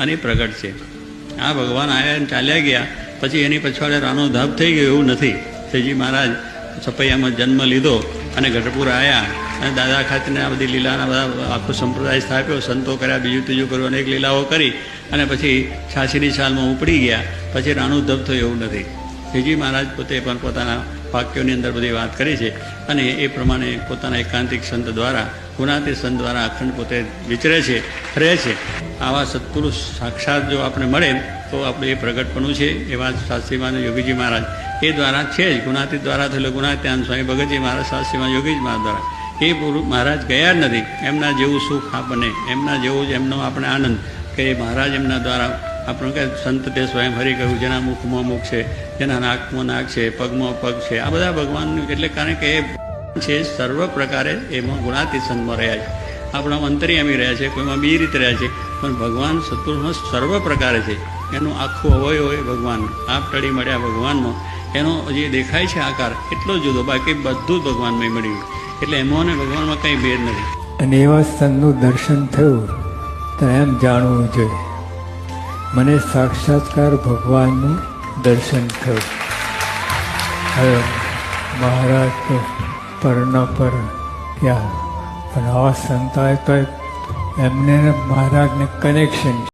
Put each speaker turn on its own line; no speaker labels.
અને પ્રગટ છે. આ ભગવાન આવ્યા અને ચાલ્યા ગયા, પછી એની પછવાડે રાનો ધાપ થઈ ગયો એવું નથી. શ્રીજી મહારાજ સપૈયામાં જન્મ લીધો અને ગઢપુર આવ્યા અને દાદા ખાતેને આ બધી લીલાના બધા આખો સંપ્રદાય સ્થાપ્યો, સંતો કર્યા, બીજું ત્રીજું કર્યું અનેક લીલાઓ કરી અને પછી છાસીની સાલમાં ઉપડી ગયા. પછી રાણુ ધબ થયું એવું નથી. શ્રીજી મહારાજ પોતે પણ પોતાના વાક્યોની અંદર બધી વાત કરી છે અને એ પ્રમાણે પોતાના એકાંતિક સંત દ્વારા ગુણાતી સંત દ્વારા અખંડ પોતે વિચરે છે રહે છે. આવા સત્પુરુષ સાક્ષાત જો આપણે મળે, તો આપણે એ પ્રગટપણું છે. એવા શાસ્ત્રીમાન યોગીજી મહારાજ. એ દ્વારા છે જ ગુણાતી દ્વારા થયેલો ગુણાત્યાન સ્વામી ભગતજી મહારાજ શાસ્ત્રીમાન યોગીજી મહારાજ દ્વારા. એ પુરુ, મહારાજ ગયા જ નથી. એમના જેવું સુખ આપણને એમના જેવું જ એમનો આપણે આનંદ કે મહારાજ એમના દ્વારા આપણું કે સંત તે સ્વયં હરી કહ્યું, જેના મુખમાં મુખ છે, જેના નાકમાં નાક છે, પગમાં પગ છે. આ બધા ભગવાનનું એટલે કારણ કે એ છે, સર્વ પ્રકારે એમાં સંતમાં રહ્યા છે. આપણા અંતરિયામી રહ્યા છે, કોઈમાં બી રીતે રહ્યા છે, પણ ભગવાન સત્પુરુષમાં સર્વ પ્રકારે છે. એનું આખું અવય હોય ભગવાન. આપ ટળી મળ્યા ભગવાનમાં. એનો જે દેખાય છે આકાર, એટલો જુદો, બાકી બધું ભગવાનમાં મળ્યું. એટલે એમાં અને ભગવાનમાં કંઈ ભેદ નથી.
અને એવા સંતનું દર્શન થયું, તો એમ જાણવું જોઈએ. મને સાક્ષાત્કાર ભગવાનનું દર્શન થયું. હવે તો ન પર ક્યાં? પણ આવા સંતાય તો એમને મહારાજને કનેક્શન